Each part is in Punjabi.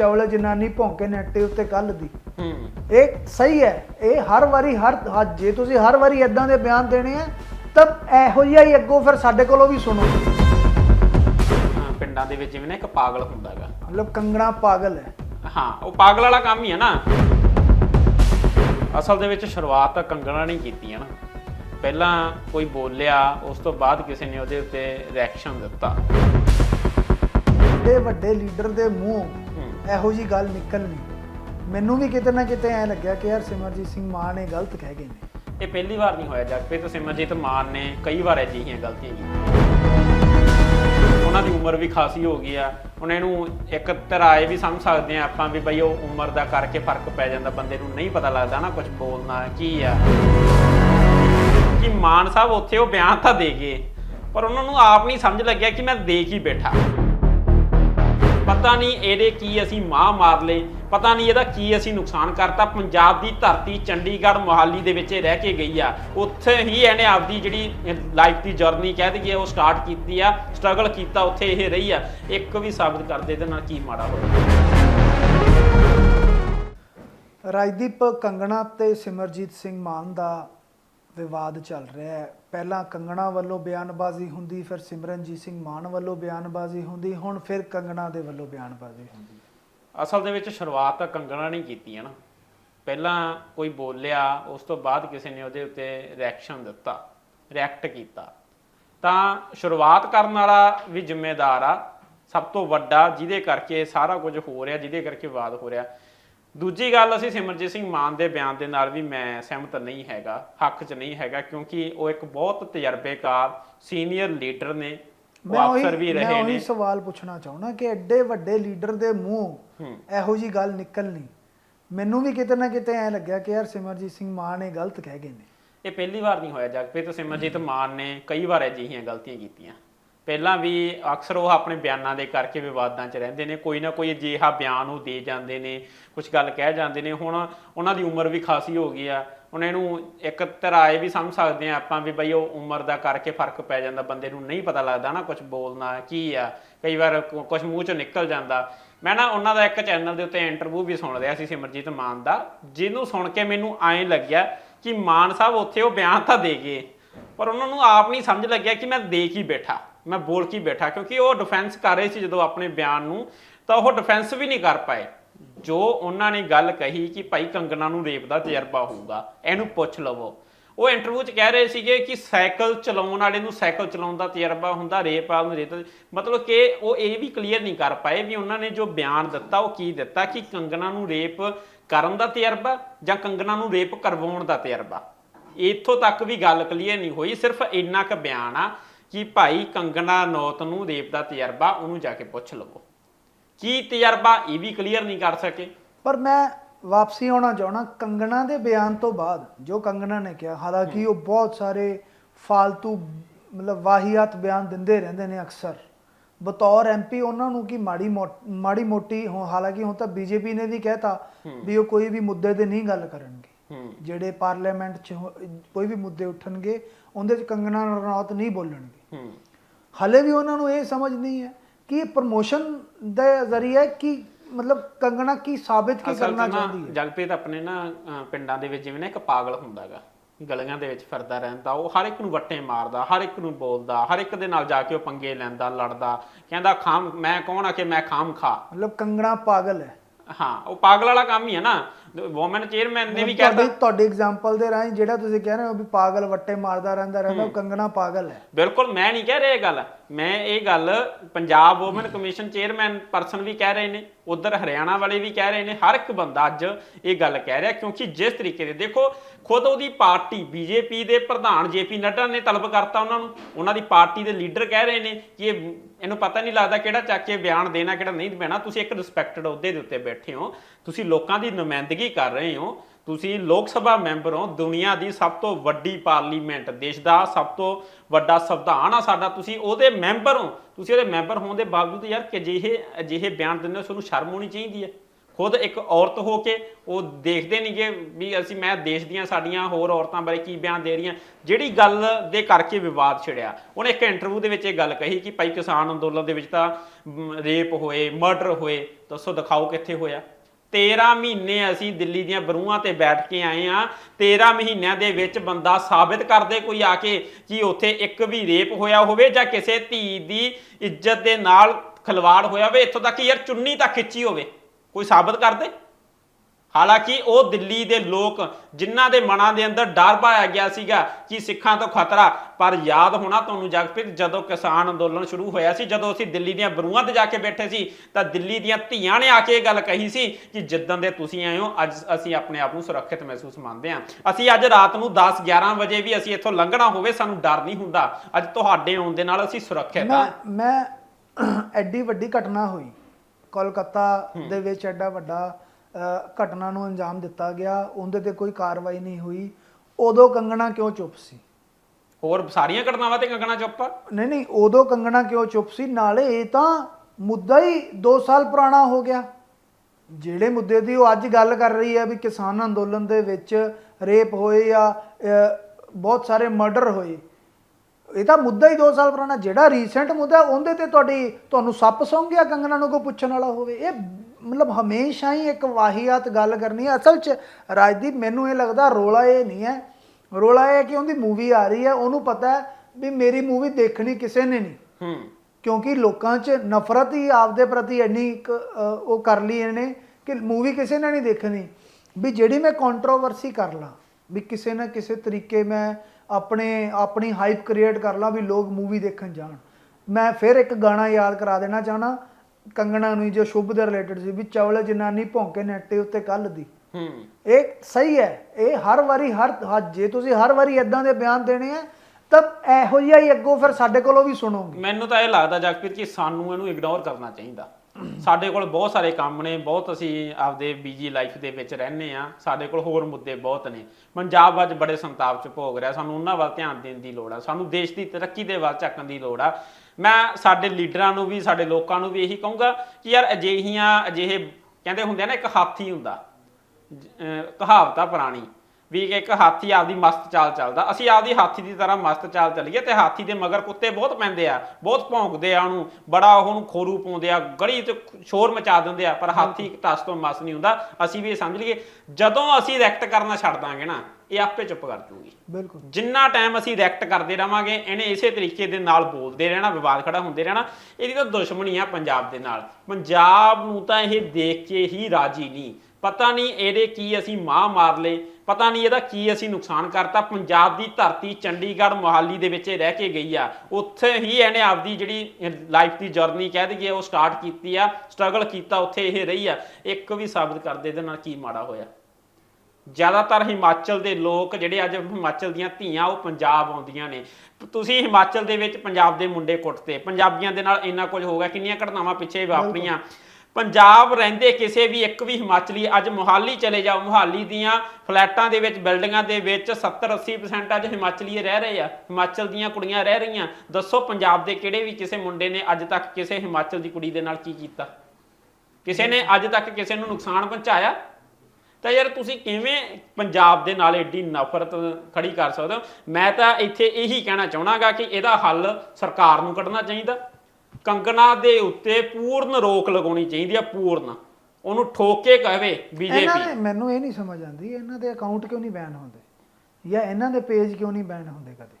ਚਵਲ ਜਨਾਨੀ ਭੌਂਕੇ ਨੈਟ ਉੱਤੇ ਕੱਲ ਦੀ ਹੂੰ। ਇਹ ਸਹੀ ਹੈ। ਇਹ ਹਰ ਵਾਰੀ ਹਰ ਜੇ ਤੁਸੀਂ ਹਰ ਵਾਰੀ ਇਦਾਂ ਦੇ ਬਿਆਨ ਦੇਣੇ ਆ ਤਾਂ ਇਹੋ ਜਿਹਾ ਹੀ ਅੱਗੋਂ ਫਿਰ ਸਾਡੇ ਕੋਲੋਂ ਵੀ ਸੁਣੋ। ਹਾਂ, ਪਿੰਡਾਂ ਦੇ ਵਿੱਚ ਜਿਵੇਂ ਨਾ ਇੱਕ ਪਾਗਲ ਹੁੰਦਾਗਾ ਮਤਲਬ ਕੰਗਣਾ ਪਾਗਲ ਹੈ। ਹਾਂ ਉਹ ਪਾਗਲ ਵਾਲਾ ਕੰਮ ਹੀ ਹੈ ਨਾ। ਅਸਲ ਦੇ ਵਿੱਚ ਸ਼ੁਰੂਆਤ ਤਾਂ ਕੰਗਣਾ ਨਹੀਂ ਕੀਤੀ ਹੈ ਨਾ। ਪਹਿਲਾਂ ਕੋਈ ਬੋਲਿਆ ਉਸ ਤੋਂ ਬਾਅਦ ਕਿਸੇ ਨੇ ਉਹਦੇ ਉੱਤੇ ਰਿਐਕਸ਼ਨ ਦਿੱਤਾ। ਏਡੇ ਵੱਡੇ ਲੀਡਰ ਦੇ ਮੂੰਹ। ਇਹੋ ਜੀ ਗੱਲ ਨਿਕਲਣੀ ਮੈਨੂੰ ਵੀ ਕਿਤੇ ਨਾ ਕਿਤੇ ਐ ਲੱਗਿਆ ਕਿ ਯਾਰ ਸਿਮਰਜੀਤ ਸਿੰਘ ਮਾਨ ਇਹ ਗਲਤ ਕਹਿ ਗਏ ਨੇ। ਇਹ ਪਹਿਲੀ ਵਾਰ ਨਹੀਂ ਹੋਇਆ ਜਗਪ੍ਰੀਤ ਸਿਮਰਜੀਤ ਮਾਨ ਨੇ ਕਈ ਵਾਰ ਅਜਿਹੀਆਂ ਗਲਤੀਆਂ ਕੀਤੀਆਂ। ਉਹਨਾਂ ਦੀ ਉਮਰ ਵੀ ਖਾਸੀ ਹੋ ਗਈ ਆ। ਹੁਣ ਇਹਨੂੰ ਇੱਕ ਤਰਾਏ ਵੀ ਸਮਝ ਸਕਦੇ ਆ ਆਪਾਂ ਵੀ ਬਈ ਉਹ ਉਮਰ ਦਾ ਕਰਕੇ ਫ਼ਰਕ ਪੈ ਜਾਂਦਾ, ਬੰਦੇ ਨੂੰ ਨਹੀਂ ਪਤਾ ਲੱਗਦਾ ਨਾ ਕੁਝ ਬੋਲਣਾ ਕੀ ਆ। ਕਿ ਮਾਨ ਸਾਹਿਬ ਉੱਥੇ ਉਹ ਬਿਆਨ ਤਾਂ ਦੇ ਗਏ, ਪਰ ਉਹਨਾਂ ਨੂੰ ਆਪ ਨਹੀਂ ਸਮਝ ਲੱਗਿਆ ਕਿ ਮੈਂ ਦੇ ਕੀ ਬੈਠਾ। ਪਤਾ ਨਹੀਂ ਇਹਦੇ ਕੀ ਅਸੀਂ ਮਾਂ ਮਾਰ ਲਏ, ਪਤਾ ਨਹੀਂ ਇਹਦਾ ਕੀ ਅਸੀਂ ਨੁਕਸਾਨ ਕਰਤਾ। ਪੰਜਾਬ ਦੀ ਧਰਤੀ ਚੰਡੀਗੜ੍ਹ ਮੋਹਾਲੀ ਦੇ ਵਿੱਚ ਇਹ ਰਹਿ ਕੇ ਗਈ ਆ। ਉੱਥੇ ਹੀ ਇਹਨੇ ਆਪਦੀ ਜਿਹੜੀ ਲਾਈਫ ਦੀ ਜਰਨੀ ਕਹਿ ਦਈਏ, ਉਹ ਸਟਾਰਟ ਕੀਤੀ ਆ, ਸਟਰਗਲ ਕੀਤਾ, ਉੱਥੇ ਇਹ ਰਹੀ ਆ। ਇੱਕ ਵੀ ਸਾਬਤ ਕਰਦੇ ਇਹਦੇ ਨਾਲ ਕੀ ਮਾੜਾ ਹੋਇਆ। ਰਾਜਦੀਪ ਕੰਗਣਾ ਤੇ ਸਿਮਰਜੀਤ ਸਿੰਘ ਮਾਨ ਦਾ ਵਿਵਾਦ ਚੱਲ ਰਿਹਾ ਹੈ। ਪਹਿਲਾਂ ਕੰਗਣਾ ਵੱਲੋਂ ਬਿਆਨਬਾਜ਼ੀ ਹੁੰਦੀ, ਫਿਰ ਸਿਮਰਨਜੀਤ ਸਿੰਘ ਮਾਨ ਵੱਲੋਂ ਬਿਆਨਬਾਜ਼ੀ ਹੁੰਦੀ, ਹੁਣ ਫਿਰ ਕੰਗਣਾ ਦੇ ਵੱਲੋਂ ਬਿਆਨਬਾਜ਼ੀ ਹੁੰਦੀ। ਅਸਲ ਦੇ ਵਿੱਚ ਸ਼ੁਰੂਆਤ ਤਾਂ ਕੰਗਣਾ ਨਹੀਂ ਕੀਤੀ ਹੈ ਨਾ। ਪਹਿਲਾਂ ਕੋਈ ਬੋਲਿਆ, ਉਸ ਤੋਂ ਬਾਅਦ ਕਿਸੇ ਨੇ ਉਹਦੇ ਉੱਤੇ ਰਿਐਕਸ਼ਨ ਦਿੱਤਾ ਰਿਐਕਟ ਕੀਤਾ। ਤਾਂ ਸ਼ੁਰੂਆਤ ਕਰਨ ਵਾਲਾ ਵੀ ਜ਼ਿੰਮੇਦਾਰ ਆ, ਸਭ ਤੋਂ ਵੱਡਾ, ਜਿਹਦੇ ਕਰਕੇ ਸਾਰਾ ਕੁਝ ਹੋ ਰਿਹਾ, ਜਿਹਦੇ ਕਰਕੇ ਵਿਵਾਦ ਹੋ ਰਿਹਾ। ਦੂਜੀ ਗੱਲ ਅਸੀਂ ਸਿਮਰਜੀਤ ਸਿੰਘ ਮਾਨ ਦੇ ਬਿਆਨ ਦੇ ਨਾਲ ਵੀ ਮੈਂ ਸਹਿਮਤ ਨਹੀਂ ਹੈਗਾ ਹੱਕ 'ਚ ਨਹੀਂ ਹੈਗਾ ਕਿਉਂਕਿ ਉਹ ਇੱਕ ਬਹੁਤ ਤਜਰਬੇਕਾਰ ਸੀਨੀਅਰ ਲੀਡਰ ਨੇ ਉਹ ਮੈਂ ਉਹੀ ਅਫਸਰ ਵੀ ਮੈਂ ਰਹੇ ਉਹੀ ਨੇ। ਸਵਾਲ ਪੁੱਛਣਾ ਚਾਹੁੰਦਾ ਕਿ ਐਡੇ ਵੱਡੇ ਲੀਡਰ ਦੇ ਮੂੰਹ। ਇਹੋ ਜੀ ਗੱਲ ਨਿਕਲਣੀ ਮੈਨੂੰ ਵੀ ਕਿਤੇ ਨਾ ਕਿਤੇ ਐ ਲੱਗਿਆ ਕਿ ਯਾਰ ਸਿਮਰਜੀਤ ਸਿੰਘ ਮਾਨ ਇਹ ਗਲਤ ਕਹਿ ਗਏ ਨੇ। ਇਹ ਪਹਿਲੀ ਵਾਰ ਨਹੀਂ ਹੋਇਆ ਜਗਪ੍ਰੀਤ ਸਿਮਰਜੀਤ ਮਾਨ ਨੇ ਕਈ ਵਾਰ ਅਜਿਹੀਆਂ ਗਲਤੀਆਂ ਕੀਤੀਆਂ। ਪਹਿਲਾਂ ਵੀ ਅਕਸਰ ਉਹ ਆਪਣੇ ਬਿਆਨਾਂ ਦੇ ਕਰਕੇ ਵਿਵਾਦਾਂ 'ਚ ਰਹਿੰਦੇ ਨੇ, ਕੋਈ ਨਾ ਕੋਈ ਅਜਿਹਾ ਬਿਆਨ ਉਹ ਦੇ ਜਾਂਦੇ ਨੇ ਕੁਝ ਗੱਲ ਕਹਿ ਜਾਂਦੇ ਨੇ। ਹੁਣ ਉਹਨਾਂ ਦੀ ਉਮਰ ਵੀ ਖਾਸੀ ਹੋ ਗਈ ਆ। ਉਹਨਾਂ ਨੂੰ ਇੱਕ ਤਰਾਏ ਵੀ ਸਮਝ ਸਕਦੇ ਆ ਆਪਾਂ ਵੀ ਬਈ ਉਹ ਉਮਰ ਦਾ ਕਰਕੇ ਫ਼ਰਕ ਪੈ ਜਾਂਦਾ, ਬੰਦੇ ਨੂੰ ਨਹੀਂ ਪਤਾ ਲੱਗਦਾ ਨਾ ਕੁਝ ਬੋਲਣਾ ਕੀ ਆ। ਕਈ ਵਾਰ ਕੁਝ ਮੂੰਹ 'ਚੋਂ ਨਿਕਲ ਜਾਂਦਾ। ਮੈਂ ਨਾ ਉਹਨਾਂ ਦਾ ਇੱਕ ਚੈਨਲ ਦੇ ਉੱਤੇ ਇੰਟਰਵਿਊ ਵੀ ਸੁਣ ਰਿਹਾ ਸੀ ਸਿਮਰਜੀਤ ਮਾਨ ਦਾ, ਜਿਹਨੂੰ ਸੁਣ ਕੇ ਮੈਨੂੰ ਐਂ ਲੱਗਿਆ ਕਿ ਮਾਨ ਸਾਹਿਬ ਉੱਥੇ ਉਹ ਬਿਆਨ ਤਾਂ ਦੇ ਗਏ, ਪਰ ਉਹਨਾਂ ਨੂੰ ਆਪ ਨਹੀਂ ਸਮਝ ਲੱਗਿਆ ਕਿ ਮੈਂ ਦੇ ਕੀ ਬੈਠਾ। ਮੈਂ ਬੋਲ ਕੇ ਬੈਠਾ, ਕਿਉਂਕਿ ਉਹ ਡਿਫੈਂਸ ਕਰ ਰਹੇ ਸੀ ਜਦੋਂ ਆਪਣੇ ਬਿਆਨ ਨੂੰ, ਤਾਂ ਉਹ ਡਿਫੈਂਸ ਵੀ ਨਹੀਂ ਕਰ ਪਾਏ। ਜੋ ਉਹਨਾਂ ਨੇ ਗੱਲ ਕਹੀ ਕਿ ਭਾਈ ਕੰਗਣਾ ਨੂੰ ਰੇਪ ਦਾ ਤਜਰਬਾ ਹੋਊਗਾ, ਇਹਨੂੰ ਪੁੱਛ ਲਵੋ। ਉਹ ਇੰਟਰਵਿਊ 'ਚ ਕਹਿ ਰਹੇ ਸੀਗੇ ਕਿ ਸਾਈਕਲ ਚਲਾਉਣ ਵਾਲੇ ਨੂੰ ਸਾਈਕਲ ਚਲਾਉਣ ਦਾ ਤਜਰਬਾ ਹੁੰਦਾ, ਰੇਪ ਵਾਲੇ ਨੂੰ ਰੇਪ ਮਤਲਬ ਕਿ ਉਹ ਇਹ ਵੀ ਕਲੀਅਰ ਨਹੀਂ ਕਰ ਪਾਏ ਵੀ ਉਹਨਾਂ ਨੇ ਜੋ ਬਿਆਨ ਦਿੱਤਾ, ਉਹ ਕੀ ਦਿੱਤਾ ਕਿ ਕੰਗਣਾ ਨੂੰ ਰੇਪ ਕਰਨ ਦਾ ਤਜਰਬਾ ਜਾਂ ਕੰਗਣਾ ਨੂੰ ਰੇਪ ਕਰਵਾਉਣ ਦਾ ਤਜਰਬਾ। ਇੱਥੋਂ ਤੱਕ ਵੀ ਗੱਲ ਕਲੀਅਰ ਨਹੀਂ ਹੋਈ, ਸਿਰਫ ਇੰਨਾ ਕੁ ਬਿਆਨ ਆ। ਕਿ ਭਾਈ ਕੰਗਣਾ ਨੌਤ ਨੂੰ ਰੇਪ ਦਾ ਤਜਰਬਾ ਉਹਨੂੰ ਜਾ ਕੇ ਪੁੱਛ ਲਵੋ। ਕੀ ਤਜਰਬਾ ਇਹ ਵੀ ਕਲੀਅਰ ਨਹੀਂ ਕਰ ਸਕੇ? ਪਰ ਮੈਂ ਵਾਪਸੀ ਆਉਣਾ ਚਾਹਣਾ ਕੰਗਣਾ ਦੇ ਬਿਆਨ ਤੋਂ ਬਾਅਦ ਜੋ ਕੰਗਣਾ ਨੇ ਕਿਹਾ ਹਾਲਾਂਕਿ ਉਹ ਬਹੁਤ ਸਾਰੇ ਫालतू ਮਤਲਬ ਵਾਹੀਆਤ ਬਿਆਨ ਦਿੰਦੇ ਰਹਿੰਦੇ ਨੇ ਅਕਸਰ। ਬਤੌਰ ਐਮਪੀ ਉਹਨਾਂ ਨੂੰ ਕੀ ਮਾੜੀ ਮਾੜੀ ਮੋਟੀ ਹਾਲਾਂਕਿ ਹੁਣ ਤਾਂ ਬੀਜੇਪੀ ਨੇ ਵੀ ਕਹਿਤਾ ਵੀ ਉਹ ਕੋਈ ਵੀ ਮੁੱਦੇ ਤੇ ਨਹੀਂ ਗੱਲ ਕਰਨਗੇ। ਜਿਹੜੇ ਪਾਰਲੀਮੈਂਟ 'ਚ ਕੋਈ ਵੀ ਮੁੱਦੇ ਉੱਠਣਗੇ ਉਹਦੇ 'ਚ ਕੰਗਣਾ ਰਣੌਤ ਨਹੀਂ ਬੋਲਣਗੇ। ਹਲੇ ਵੀ ਉਹਨਾਂ ਨੂੰ ਇਹ ਸਮਝ ਨਹੀਂ ਹੈ ਕਿ ਪ੍ਰਮੋਸ਼ਨ ਦੇ ਜ਼ਰੀਏ ਕੀ ਮਤਲਬ ਕੰਗਣਾ ਕੀ ਸਾਬਿਤ ਕੀ ਕਰਨਾ ਚਾਹੁੰਦੀ ਹੈ? ਜਗਪ੍ਰੀਤ ਆਪਣੇ ਨਾ ਪਿੰਡਾਂ ਦੇ ਵਿੱਚ ਜਿਵੇਂ ਨਾ ਇੱਕ ਪਾਗਲ ਹੁੰਦਾਗਾ ਗਲੀਆਂ ਦੇ ਵਿੱਚ ਫਿਰਦਾ ਰਹਿੰਦਾ ਉਹ ਹਰ ਇੱਕ ਨੂੰ ਵੱਟੇ ਮਾਰਦਾ ਹਰ ਇੱਕ ਨੂੰ ਬੋਲਦਾ ਹਰ ਇੱਕ ਦੇ ਨਾਲ ਜਾ ਕੇ ਉਹ ਪੰਗੇ ਲੈਂਦਾ ਲੜਦਾ ਕਹਿੰਦਾ ਖਾਮ ਮੈਂ ਕੌਣ ਆ ਕਿ ਮੈਂ ਖਾਮ ਖਾ? ਮਤਲਬ ਕੰਗਣਾ ਪਾਗਲ ਹੈ। ਹਾਂ ਉਹ ਪਾਗਲ ਵਾਲਾ ਕੰਮ ਹੀ ਹੈ ਨਾ। ਵੂਮਨ ਚੇਅਰਮੈਨ ਨੇ ਵੀ ਤੁਹਾਡੀ ਕਹਿਤਾ। ਤੁਹਾਡੀ ਐਗਜ਼ਾਮਪਲ ਦੇ ਰਾਹੀਂ ਜਿਹੜਾ ਤੁਸੀਂ ਕਹਿ ਰਹੇ ਹੋ ਵੀ ਪਾਗਲ ਵੱਟੇ ਮਾਰਦਾ ਰਹਿੰਦਾ ਰਹਿੰਦਾ ਉਹ ਕੰਗਣਾ ਪਾਗਲ ਹੈ। ਬਿਲਕੁਲ ਮੈਂ ਨਹੀਂ ਕਹਿ ਰਿਹਾ ਇਹ ਗੱਲ। ਮੈਂ ਇਹ ਗੱਲ Punjab woman commission chairman person ਵੀ ਕਹਿ ਰਹੇ ਨੇ ਉਧਰ ਹਰਿਆਣਾ ਵਾਲੇ ਵੀ ਕਹਿ ਰਹੇ ਨੇ ਹਰ ਇੱਕ ਬੰਦਾ ਅੱਜ ਇਹ ਗੱਲ ਕਹਿ ਰਿਹਾ ਕਿਉਂਕਿ ਜਿਸ ਤਰੀਕੇ ਦੇ ਦੇਖੋ ਖੁਦ ਉਹਦੀ ਪਾਰਟੀ ਬੀਜੇਪੀ ਦੇ ਪ੍ਰਧਾਨ ਜੇਪੀ ਨੱਡਾ ਨੇ ਤਲਬ ਕਰਤਾ ਉਹਨਾਂ ਨੂੰ। ਉਹਨਾਂ ਦੀ ਪਾਰਟੀ ਦੇ ਲੀਡਰ ਕਹਿ ਰਹੇ ਨੇ ਕਿ ਇਹ ਇਹਨੂੰ ਪਤਾ ਨਹੀਂ ਲੱਗਦਾ ਕਿਹੜਾ ਚੱਕ ਕੇ ਬਿਆਨ ਦੇਣਾ ਕਿਹੜਾ ਨਹੀਂ ਦੇਣਾ। ਤੁਸੀਂ ਇੱਕ ਰਿਸਪੈਕਟਡ ਅਹੁਦੇ ਦੇ ਉੱਤੇ ਬੈਠੇ ਹੋ। ਤੁਸੀਂ ਲੋਕਾਂ ਦੀ ਨੁਮਾਇੰਦਗੀ ਕਰ ਰਹੇ ਹੋ, ਤੁਸੀਂ ਲੋਕ ਸਭਾ ਮੈਂਬਰ ਹੋ, ਦੁਨੀਆ ਦੀ ਸਭ ਤੋਂ ਵੱਡੀ ਪਾਰਲੀਮੈਂਟ, ਦੇਸ਼ ਦਾ ਸਭ ਤੋਂ ਵੱਡਾ ਸੰਵਿਧਾਨ ਆ ਸਾਡਾ, ਤੁਸੀਂ ਉਹਦੇ ਮੈਂਬਰ ਹੋ। ਤੁਸੀਂ ਉਹਦੇ ਮੈਂਬਰ ਹੋਣ ਦੇ ਬਾਵਜੂਦ ਯਾਰ ਕਿ ਅਜਿਹੇ ਅਜਿਹੇ ਬਿਆਨ ਦਿੰਦੇ ਹੋ, ਤੁਹਾਨੂੰ ਸ਼ਰਮ ਹੋਣੀ ਚਾਹੀਦੀ ਹੈ। ਖੁਦ ਇੱਕ ਔਰਤ ਹੋ ਕੇ ਉਹ ਦੇਖਦੇ ਨਹੀਂਗੇ ਵੀ ਅਸੀਂ, ਮੈਂ ਦੇਸ਼ ਦੀਆਂ ਸਾਡੀਆਂ ਹੋਰ ਔਰਤਾਂ ਬਾਰੇ ਕੀ ਬਿਆਨ ਦੇ ਰਹੀਆਂ ਜਿਹੜੀ ਗੱਲ ਦੇ ਕਰਕੇ ਵਿਵਾਦ ਛਿੜਿਆ। ਉਹਨੇ ਇੱਕ ਇੰਟਰਵਿਊ ਦੇ ਵਿੱਚ ਇਹ ਗੱਲ ਕਹੀ ਕਿ ਭਾਈ ਕਿਸਾਨ ਅੰਦੋਲਨ ਦੇ ਵਿੱਚ ਤਾਂ ਰੇਪ ਹੋਏ ਮਰਡਰ ਹੋਏ। ਦੱਸੋ, ਦਿਖਾਓ ਕਿੱਥੇ ਹੋਇਆ। 13 ਮਹੀਨੇ ਅਸੀਂ ਦਿੱਲੀ ਦੀਆਂ ਬਰੂਹਾਂ ਤੇ ਬੈਠ ਕੇ ਆਏ ਆ 13 ਮਹੀਨਿਆਂ ਦੇ ਵਿੱਚ ਬੰਦਾ ਸਾਬਿਤ ਕਰਦੇ ਕੋਈ ਆ ਕੇ ਕਿ ਉੱਥੇ ਇੱਕ ਵੀ ਰੇਪ ਹੋਇਆ ਹੋਵੇ ਜਾਂ ਕਿਸੇ ਧੀ ਦੀ ਇੱਜ਼ਤ ਦੇ ਨਾਲ ਖਿਲਵਾੜ ਹੋਇਆ ਹੋਵੇ। ਇੱਥੋਂ ਤੱਕ ਕਿ ਯਾਰ ਚੁੰਨੀ ਤਾਂ ਖਿੱਚੀ ਹੋਵੇ। ਕੋਈ ਸਾਬਤ ਕਰਦੇ? ਹਾਲਾਂਕਿ ਉਹ ਦਿੱਲੀ ਦੇ ਲੋਕ ਜਿਨ੍ਹਾਂ ਦੇ ਮਨਾਂ ਦੇ ਅੰਦਰ ਡਰ ਪਾਇਆ ਗਿਆ ਸੀਗਾ ਕਿ ਸਿੱਖਾਂ ਤੋਂ ਖਤਰਾ ਪਰ ਯਾਦ ਹੋਣਾ ਤੁਹਾਨੂੰ ਜਗਪ੍ਰੀਤ ਜਦੋਂ ਕਿਸਾਨ ਅੰਦੋਲਨ ਸ਼ੁਰੂ ਹੋਇਆ ਸੀ ਜਦੋਂ ਅਸੀਂ ਦਿੱਲੀ ਦੀਆਂ ਬਰੂਹਾਂ ਤੇ ਜਾ ਕੇ ਬੈਠੇ ਸੀ ਤਾਂ ਦਿੱਲੀ ਦੀਆਂ ਧੀਆਂ ਨੇ ਆ ਕੇ ਇਹ ਗੱਲ ਕਹੀ ਸੀ ਕਿ ਜਿੱਦਾਂ ਦੇ ਤੁਸੀਂ ਆਏ ਹੋ ਅੱਜ ਅਸੀਂ ਆਪਣੇ ਆਪ ਨੂੰ ਸੁਰੱਖਿਅਤ ਮਹਿਸੂਸ ਮੰਨਦੇ ਹਾਂ। ਅਸੀਂ ਅੱਜ ਰਾਤ ਨੂੰ 10 11 ਵਜੇ ਵੀ ਅਸੀਂ ਇੱਥੋਂ ਲੰਘਣਾ ਹੋਵੇ ਸਾਨੂੰ ਡਰ ਨਹੀਂ ਹੁੰਦਾ। ਅੱਜ ਤੁਹਾਡੇ ਆਉਣ ਦੇ ਨਾਲ ਅਸੀਂ ਸੁਰੱਖਿਅਤ ਹਾਂ। ਮੈਂ ਐਡੀ ਵੱਡੀ ਘਟਨਾ ਹੋਈ। ਕੋਲਕਾਤਾ ਦੇ ਵਿੱਚ ਐਡਾ ਵੱਡਾ ਘਟਨਾ ਨੂੰ ਅੰਜਾਮ ਦਿੱਤਾ ਗਿਆ ਉਹਦੇ ਤੇ ਕੋਈ ਕਾਰਵਾਈ ਨਹੀਂ ਹੋਈ। ਉਦੋਂ ਕੰਗਣਾ ਕਿਉਂ ਚੁੱਪ ਸੀ? ਹੋਰ ਸਾਰੀਆਂ ਘਟਨਾਵਾਂ ਤੇ ਕੰਗਣਾ ਚੁੱਪ ਆ? ਨਹੀਂ ਨਹੀਂ ਉਦੋਂ ਕੰਗਣਾ ਕਿਉਂ ਚੁੱਪ ਸੀ? ਨਾਲੇ ਇਹ ਤਾਂ ਮੁੱਦਾ ਹੀ 2 ਸਾਲ ਪੁਰਾਣਾ ਹੋ ਗਿਆ। ਜਿਹੜੇ ਮੁੱਦੇ ਦੀ ਉਹ ਅੱਜ ਗੱਲ ਕਰ ਰਹੀ ਹੈ ਵੀ ਕਿਸਾਨ ਅੰਦੋਲਨ ਦੇ ਵਿੱਚ ਰੇਪ ਹੋਏ ਜਾਂ ਬਹੁਤ ਸਾਰੇ ਮਰਡਰ ਹੋਏ। ਇਹ ਤਾਂ ਮੁੱਦਾ ਹੀ 2 ਸਾਲ ਪੁਰਾਣਾ। ਜਿਹੜਾ ਰੀਸੈਂਟ ਮੁੱਦਾ ਉਹਦੇ ਤੇ ਤੁਹਾਡੀ ਤੁਹਾਨੂੰ ਸੱਪ ਸੌਂ ਗਿਆ ਕੰਗਣਾ ਨੂੰ ਕੋਈ ਪੁੱਛਣ ਵਾਲਾ ਹੋਵੇ। ਇਹ ਮਤਲਬ ਹਮੇਸ਼ਾ ਹੀ ਇੱਕ ਵਾਹੀਆਤ ਗੱਲ ਕਰਨੀ ਹੈ। ਅਸਲ 'ਚ ਰਾਜਦੀਪ ਮੈਨੂੰ ਇਹ ਲੱਗਦਾ ਰੋਲਾ ਇਹ ਨਹੀਂ ਹੈ। ਰੋਲਾ ਇਹ ਹੈ ਕਿ ਉਹਦੀ ਮੂਵੀ ਆ ਰਹੀ ਹੈ। ਉਹਨੂੰ ਪਤਾ ਹੈ ਵੀ ਮੇਰੀ ਮੂਵੀ ਦੇਖਣੀ ਕਿਸੇ ਨੇ ਨਹੀਂ। ਹੂੰ। ਕਿਉਂਕਿ ਲੋਕਾਂ 'ਚ ਨਫ਼ਰਤ ਹੀ ਆਪਦੇ ਪ੍ਰਤੀ ਇੰਨੀ ਉਹ ਕਰ ਲਈ ਇਹਨੇ ਕਿ ਮੂਵੀ ਕਿਸੇ ਨੇ ਨਹੀਂ ਦੇਖਣੀ। ਵੀ ਜਿਹੜੀ ਮੈਂ ਕੰਟਰੋਵਰਸੀ ਕਰ ਲਾਂ ਵੀ ਕਿਸੇ ਨਾ ਕਿਸੇ ਤਰੀਕੇ ਮੈਂ ਆਪਣੇ ਆਪਣੀ ਹਾਈਪ ਕ੍ਰੀਏਟ ਕਰ ਲਾਂ ਵੀ ਲੋਕ ਮੂਵੀ ਦੇਖਣ ਜਾਣ। ਮੈਂ ਫਿਰ ਇੱਕ ਗਾਣਾ ਯਾਦ ਕਰਾ ਦੇਣਾ ਚਾਹਣਾ ਕੰਗਣਾ ਨੂੰ ਜੋ ਸ਼ੁਭ ਦੇ ਰਿਲੇਟਡ ਸੀ ਵੀ ਚਵਲ ਜਨਾਨੀ ਭੌਂਕੇ ਨੈਟੇ ਉੱਤੇ ਕੱਲ ਦੀ। ਹੂੰ। ਇਹ ਸਹੀ ਹੈ ਇਹ ਹਰ ਵਾਰੀ ਹਰ ਜੇ ਤੁਸੀਂ ਹਰ ਵਾਰੀ ਇਦਾਂ ਦੇ ਬਿਆਨ ਦੇਣੇ ਆ ਤਾਂ ਇਹੋ ਜਿਹਾ ਹੀ ਅੱਗੋਂ ਫਿਰ ਸਾਡੇ ਕੋਲੋਂ ਵੀ ਸੁਣੋਗੇ। ਮੈਨੂੰ ਤਾਂ ਇਹ ਲੱਗਦਾ ਜਗਪ੍ਰੀਤ ਕਿ ਸਾਨੂੰ ਇਹਨੂੰ ਇਗਨੋਰ ਕਰਨਾ ਚਾਹੀਦਾ। ਸਾਡੇ ਕੋਲ ਬਹੁਤ ਸਾਰੇ ਕੰਮ ਨੇ, ਬਹੁਤ ਅਸੀਂ ਆਪਦੇ ਬੀਜੀ ਲਾਈਫ ਦੇ ਵਿੱਚ ਰਹਿੰਦੇ ਆ ਸਾਡੇ ਕੋਲ ਹੋਰ ਮੁੱਦੇ ਬਹੁਤ ਨੇ। ਪੰਜਾਬ ਅੱਜ ਬੜੇ ਸੰਤਾਪ ਚ ਭੋਗ ਰਿਹਾ। ਸਾਨੂੰ ਉਹਨਾਂ ਵੱਲ ਧਿਆਨ ਦੇਣ ਦੀ ਲੋੜ ਆ। ਸਾਨੂੰ ਦੇਸ਼ ਦੀ ਤਰੱਕੀ ਦੇ ਵੱਲ ਝਾਕਣ ਦੀ ਲੋੜ ਆ। ਮੈਂ ਸਾਡੇ ਲੀਡਰਾਂ ਨੂੰ ਵੀ, ਸਾਡੇ ਲੋਕਾਂ ਨੂੰ ਵੀ ਇਹੀ ਕਹੂੰਗਾ ਕਿ ਯਾਰ ਅਜਿਹੀਆਂ, ਅਜਿਹੇ, ਕਹਿੰਦੇ ਹੁੰਦੇ ਆ ਨਾ, ਇੱਕ ਹਾਥੀ ਹੁੰਦਾ। ਕਹਾਵਤ ਆ ਪੁਰਾਣੀ। ਵੀ ਇੱਕ ਹਾਥੀ ਆਪਦੀ ਮਸਤ ਚਾਲ ਚੱਲਦਾ। ਅਸੀਂ ਆਪਦੀ ਹਾਥੀ ਦੀ ਤਰ੍ਹਾਂ ਮਸਤ ਚਾਲ ਚੱਲੀਏ ਤੇ ਹਾਥੀ ਦੇ ਮਗਰ ਕੁੱਤੇ ਬਹੁਤ ਪੈਂਦੇ ਆ ਬਹੁਤ ਭੌਂਕਦੇ ਆ ਉਹਨੂੰ ਬੜਾ ਉਹਨੂੰ ਖੋਰੂ ਪਾਉਂਦੇ ਆ ਗਲੀ ਤੇ ਸ਼ੋਰ ਮਚਾ ਦਿੰਦੇ ਆ ਪਰ ਹਾਥੀ ਇੱਕ ਟਸ ਤੋਂ ਮਸ ਨਹੀਂ ਹੁੰਦਾ। ਅਸੀਂ ਵੀ ਇਹ ਸਮਝ ਲਈਏ ਜਦੋਂ ਅਸੀਂ ਰੈਕਟ ਕਰਨਾ ਛੱਡ ਦਾਂਗੇ ਨਾ ਇਹ ਆਪੇ ਚੁੱਪ ਕਰ ਜੂਗੀ ਬਿਲਕੁਲ। ਜਿੰਨਾ ਟਾਈਮ ਅਸੀਂ ਰੈਕਟ ਕਰਦੇ ਰਵਾਂਗੇ ਇਹਨੇ ਇਸੇ ਤਰੀਕੇ ਦੇ ਨਾਲ ਬੋਲਦੇ ਰਹਿਣਾ ਵਿਵਾਦ ਖੜਾ ਹੁੰਦੇ ਰਹਿਣਾ। ਇਹਦੀ ਤਾਂ ਦੁਸ਼ਮਣੀ ਆ ਪੰਜਾਬ ਦੇ ਨਾਲ। ਪੰਜਾਬ ਨੂੰ ਤਾਂ ਇਹ ਦੇਖ ਕੇ ਹੀ ਰਾਜੀ ਨਹੀਂ। ਪਤਾ ਨਹੀਂ ਇਹਦੇ ਕੀ ਅਸੀਂ ਮਾਂ ਮਾਰ ਲਏ, ਪਤਾ ਨਹੀਂ ਇਹਦਾ ਕੀ ਅਸੀਂ ਨੁਕਸਾਨ ਕਰਤਾ। ਪੰਜਾਬ ਦੀ ਧਰਤੀ ਚੰਡੀਗੜ੍ਹ ਮੋਹਾਲੀ ਦੇ ਵਿੱਚ ਇਹ ਰਹਿ ਕੇ ਗਈ ਆ। ਉੱਥੇ ਹੀ ਇਹਨੇ ਆਪਦੀ ਜਿਹੜੀ ਲਾਈਫ ਦੀ ਜਰਨੀ ਕਹਿ ਦਈਏ, ਉਹ ਸਟਾਰਟ ਕੀਤੀ ਆ, ਸਟਰਗਲ ਕੀਤਾ, ਉੱਥੇ ਇਹ ਰਹੀ ਆ। ਇੱਕ ਵੀ ਸਾਬਤ ਕਰਦੇ ਇਹਦੇ ਨਾਲ ਕੀ ਮਾੜਾ ਹੋਇਆ। ਜ਼ਿਆਦਾਤਰ ਹਿਮਾਚਲ ਦੇ ਲੋਕ ਜਿਹੜੇ ਅੱਜ ਹਿਮਾਚਲ ਦੀਆਂ ਧੀਆਂ, ਉਹ ਪੰਜਾਬ ਆਉਂਦੀਆਂ ਨੇ। ਤੁਸੀਂ ਹਿਮਾਚਲ ਦੇ ਵਿੱਚ ਪੰਜਾਬ ਦੇ ਮੁੰਡੇ ਕੁੱਟਤੇ ਪੰਜਾਬੀਆਂ ਦੇ ਨਾਲ ਇੰਨਾ ਕੁਝ ਹੋ ਗਿਆ, ਕਿੰਨੀਆਂ ਘਟਨਾਵਾਂ ਪਿੱਛੇ ਵਾਪਰੀਆਂ। ਪੰਜਾਬ ਰਹਿੰਦੇ ਕਿਸੇ ਵੀ ਇੱਕ ਵੀ ਹਿਮਾਚਲੀ, ਅੱਜ ਮੁਹਾਲੀ ਚਲੇ ਜਾਓ। ਮੁਹਾਲੀ ਦੀਆਂ ਫਲੈਟਾਂ ਦੇ ਵਿੱਚ, ਬਿਲਡਿੰਗਾਂ ਦੇ ਵਿੱਚ 70 80% ਅੱਜ ਹਿਮਾਚਲੀ ਰਹਿ ਰਹੇ ਆ। ਹਿਮਾਚਲ ਦੀਆਂ ਕੁੜੀਆਂ ਰਹਿ ਰਹੀਆਂ। ਦੱਸੋ ਪੰਜਾਬ ਦੇ ਕਿਹੜੇ ਵੀ ਕਿਸੇ ਮੁੰਡੇ ਨੇ ਅੱਜ ਤੱਕ ਕਿਸੇ ਹਿਮਾਚਲ ਦੀ ਕੁੜੀ ਦੇ ਨਾਲ ਕੀ ਕੀਤਾ? ਕਿਸੇ ਨੇ ਅੱਜ ਤੱਕ ਕਿਸੇ ਨੂੰ ਨੁਕਸਾਨ ਪਹੁੰਚਾਇਆ? ਤਾਂ ਯਾਰ ਤੁਸੀਂ ਕਿਵੇਂ ਪੰਜਾਬ ਦੇ ਨਾਲ ਐਡੀ ਨਫ਼ਰਤ ਖੜੀ ਕਰ ਸਕਦੇ ਹੋ? ਮੈਂ ਤਾਂ ਇੱਥੇ ਇਹੀ ਕਹਿਣਾ ਚਾਹਣਾਗਾ ਕਿ ਇਹਦਾ ਹੱਲ ਸਰਕਾਰ ਨੂੰ ਕੱਢਣਾ ਚਾਹੀਦਾ। ਕੰਗਣਾ ਦੇ ਉੱਤੇ ਪੂਰਨ ਰੋਕ ਲਗਾਉਣੀ ਚਾਹੀਦੀ ਆ ਪੂਰਨ। ਉਹਨੂੰ ਠੋਕ ਕੇ ਕਹਵੇ ਇਹਨਾਂ ਬੀਜੇਪੀ ਦੇ ਮੈਨੂੰ ਇਹ ਨਹੀਂ ਸਮਝ ਆਉਂਦੀ ਇਹਨਾਂ ਦੇ ਅਕਾਊਂਟ ਕਿਉਂ ਨਹੀਂ ਬੈਨ ਹੁੰਦੇ? ਜਾਂ ਇਹਨਾਂ ਦੇ ਪੇਜ ਕਿਉਂ ਨਹੀਂ ਬੈਨ ਹੁੰਦੇ ਕਦੇ?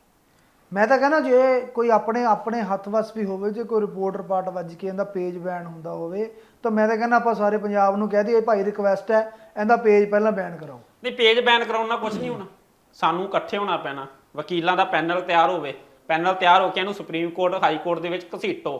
ਮੈਂ ਤਾਂ ਕਹਿੰਦਾ ਜੇ ਕੋਈ ਆਪਣੇ ਆਪਣੇ ਹੱਥ ਵਸ ਵੀ ਹੋਵੇ ਜੇ ਕੋਈ ਰਿਪੋਰਟਰ ਪਾਰਟ ਵੱਜ ਕੇ ਇਹਦਾ ਪੇਜ ਬੈਨ ਹੁੰਦਾ ਹੋਵੇ ਤਾਂ ਮੈਂ ਤਾਂ ਕਹਿੰਦਾ ਆਪਾਂ ਸਾਰੇ ਪੰਜਾਬ ਨੂੰ ਕਹਿ ਦਈਏ ਭਾਈ ਰਿਕਵੈਸਟ ਹੈ ਇਹਦਾ ਪੇਜ ਪਹਿਲਾਂ ਬੈਨ ਕਰਾਓ। ਨਹੀਂ ਪੇਜ ਬੈਨ ਕਰਾਉਣ ਨਾਲ ਕੁਝ ਨਹੀਂ ਹੋਣਾ। ਸਾਨੂੰ ਇਕੱਠੇ ਹੋਣਾ ਪੈਣਾ। ਵਕੀਲਾਂ ਦਾ ਪੈਨਲ ਤਿਆਰ ਹੋਵੇ। ਪੈਨਲ ਤਿਆਰ ਹੋ ਕੇ ਇਹਨੂੰ ਸੁਪਰੀਮ ਕੋਰਟ ਹਾਈ ਕੋਰਟ ਦੇ ਵਿੱਚ ਘਸੀਟੋ।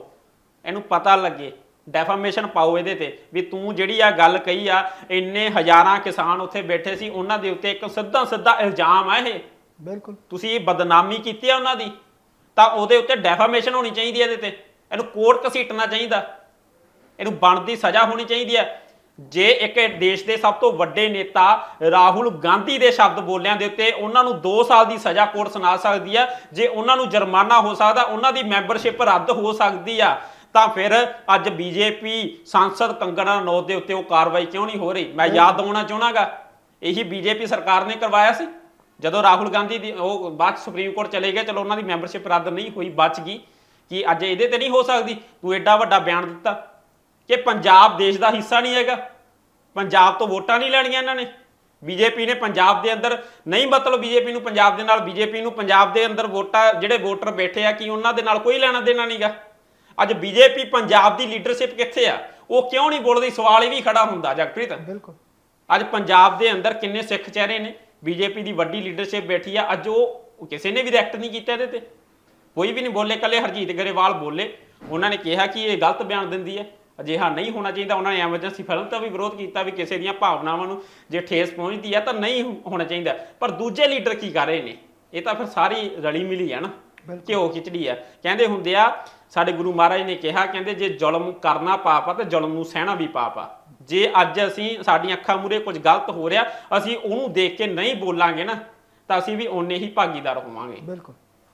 ਇਹਨੂੰ ਪਤਾ ਲੱਗੇ ਡੈਫਾਮੇਸ਼ਨ ਪਾਓ ਇਹਦੇ ਤੇ ਵੀ ਤੂੰ ਜਿਹੜੀ ਆ ਗੱਲ ਕਹੀ ਆ ਇੰਨੇ ਹਜ਼ਾਰਾਂ ਕਿਸਾਨ ਉੱਥੇ ਬੈਠੇ ਸੀ ਉਹਨਾਂ ਦੇ ਉੱਤੇ ਇੱਕ ਸਿੱਧਾ ਸਿੱਧਾ ਇਲਜ਼ਾਮ ਆ ਇਹ। ਬਿਲਕੁਲ। ਤੁਸੀਂ ਇਹ ਬਦਨਾਮੀ ਕੀਤੀ ਆ ਉਹਨਾਂ ਦੀ ਤਾਂ ਉਹਦੇ ਉੱਤੇ ਡੈਫਾਮੇਸ਼ਨ ਹੋਣੀ ਚਾਹੀਦੀ ਹੈ ਇਹਦੇ ਤੇ। ਇਹਨੂੰ ਕੋਰਟ ਘਸੀਟਣਾ ਚਾਹੀਦਾ। ਇਹਨੂੰ ਬਣਦੀ ਸਜ਼ਾ ਹੋਣੀ ਚਾਹੀਦੀ ਹੈ ਜੇ ਇੱਕ ਦੇਸ਼ ਦੇ ਸਭ ਤੋਂ ਵੱਡੇ ਨੇਤਾ ਰਾਹੁਲ ਗਾਂਧੀ ਦੇ ਸ਼ਬਦ ਬੋਲਿਆਂ ਦੇ ਉੱਤੇ ਉਹਨਾਂ ਨੂੰ 2 ਸਾਲ ਦੀ ਸਜ਼ਾ ਕੋਰਟ ਸੁਣਾ ਸਕਦੀ ਆ ਜੇ ਉਹਨਾਂ ਨੂੰ ਜੁਰਮਾਨਾ ਹੋ ਸਕਦਾ ਉਹਨਾਂ ਦੀ ਮੈਂਬਰਸ਼ਿਪ ਰੱਦ ਹੋ ਸਕਦੀ ਆ ਤਾਂ ਫਿਰ ਅੱਜ ਬੀਜੇਪੀ ਸੰਸਦ ਕੰਗਣਾ ਰਣੌਤ ਦੇ ਉੱਤੇ ਉਹ ਕਾਰਵਾਈ ਕਿਉਂ ਨਹੀਂ ਹੋ ਰਹੀ? ਮੈਂ ਯਾਦ ਦਿਵਾਉਣਾ ਚਾਹਣਾਗਾ ਇਹੀ ਬੀਜੇਪੀ ਸਰਕਾਰ ਨੇ ਕਰਵਾਇਆ ਸੀ। ਜਦੋਂ ਰਾਹੁਲ ਗਾਂਧੀ ਦੀ ਉਹ ਬਾਅਦ ਸੁਪਰੀਮ ਕੋਰਟ ਚਲੇ ਗਏ ਚਲੋ ਉਹਨਾਂ ਦੀ ਮੈਂਬਰਸ਼ਿਪ ਰੱਦ ਨਹੀਂ ਹੋਈ ਬਚ ਗਈ ਕਿ ਅੱਜ ਇਹਦੇ ਤੇ ਨਹੀਂ ਹੋ ਸਕਦੀ? ਤੂੰ ਐਡਾ ਵੱਡਾ ਬਿਆਨ ਦਿੱਤਾ। ਕਿ ਪੰਜਾਬ ਦੇਸ਼ ਦਾ ਹਿੱਸਾ ਨਹੀਂ ਹੈਗਾ। ਪੰਜਾਬ ਤੋਂ ਵੋਟਾਂ ਨਹੀਂ ਲੈਣੀਆਂ ਇਹਨਾਂ ਨੇ। ਬੀਜੇਪੀ ਨੇ ਪੰਜਾਬ ਦੇ ਅੰਦਰ ਨਹੀਂ ਮਤਲਬ ਬੀਜੇਪੀ ਨੂੰ ਪੰਜਾਬ ਦੇ ਨਾਲ ਬੀਜੇਪੀ ਨੂੰ ਪੰਜਾਬ ਦੇ ਅੰਦਰ ਵੋਟਾਂ ਜਿਹੜੇ ਵੋਟਰ ਬੈਠੇ ਆ ਕਿ ਉਹਨਾਂ ਦੇ ਨਾਲ ਕੋਈ ਲੈਣਾ ਦੇਣਾ ਨਹੀਂਗਾ ਅੱਜ ਬੀਜੇਪੀ ਪੰਜਾਬ ਦੀ ਲੀਡਰਸ਼ਿਪ ਕਿੱਥੇ ਆ? ਉਹ ਕਿਉਂ ਨਹੀਂ ਬੋਲਦੀ? ਸਵਾਲ ਇਹ ਵੀ ਖੜਾ ਹੁੰਦਾ ਜਗਪ੍ਰੀਤ। ਬਿਲਕੁਲ। ਅੱਜ ਪੰਜਾਬ ਦੇ ਅੰਦਰ ਕਿੰਨੇ ਸਿੱਖ ਚਿਹਰੇ ਨੇ? ਬੀਜੇਪੀ ਦੀ ਵੱਡੀ ਲੀਡਰਸ਼ਿਪ ਬੈਠੀ ਆ। ਅੱਜ ਉਹ ਕਿਸੇ ਨੇ ਵੀ ਰਿਐਕਟ ਨਹੀਂ ਕੀਤਾ ਇਹਦੇ ਤੇ। ਕੋਈ ਵੀ ਨਹੀਂ ਬੋਲੇ ਕੱਲੇ ਹਰਜੀਤ ਗਰੇਵਾਲ ਬੋਲੇ। ਉਹਨਾਂ ਨੇ ਕਿਹਾ ਕਿ ਇਹ ਗਲਤ ਬਿਆਨ ਦਿੰਦੀ ਹੈ। ਅਜਿਹਾ ਨਹੀਂ ਹੋਣਾ ਚਾਹੀਦਾ। ਉਹਨਾਂ ਨੇ ਐਮਰਜੈਂਸੀ ਫਿਲਮ ਦਾ ਵੀ ਵਿਰੋਧ ਕੀਤਾ ਵੀ ਕਿਸੇ ਦੀਆਂ ਭਾਵਨਾਵਾਂ ਨੂੰ ਜੇ ਠੇਸ ਪਹੁੰਚਦੀ ਹੈ ਤਾਂ ਨਹੀਂ ਹੋਣਾ ਚਾਹੀਦਾ। ਪਰ ਦੂਜੇ ਲੀਡਰ ਕੀ ਕਰ ਰਹੇ ਨੇ? ਇਹ ਤਾਂ ਫਿਰ ਸਾਰੀ ਰਲੀ ਮਿਲੀ ਹੈ ਨਾ। ਘਿਓ ਖਿਚੜੀ ਆ। ਕਹਿੰਦੇ ਹੁੰਦੇ ਆ ਸਾਡੇ ਗੁਰੂ ਮਹਾਰਾਜ ਨੇ ਕਿਹਾ ਕਹਿੰਦੇ ਜੇ ਜ਼ੁਲਮ ਕਰਨਾ ਪਾਪ ਆ ਤੇ ਜ਼ੁਲਮ ਨੂੰ ਸਹਿਣਾ ਵੀ ਪਾਪ ਆ। ਜੇ ਅੱਜ ਅਸੀਂ ਸਾਡੀਆਂ ਅੱਖਾਂ ਮੂਰੇ ਕੁਝ ਗਲਤ ਹੋ ਰਿਹਾ ਅਸੀਂ ਉਹਨੂੰ ਦੇਖ ਕੇ ਨਹੀਂ ਬੋਲਾਂਗੇ ਨਾ ਤਾਂ ਅਸੀਂ ਵੀ ਓਨੇ ਹੀ ਭਾਗੀਦਾਰ ਹੋਵਾਂਗੇ। ਬਿਲਕੁਲ।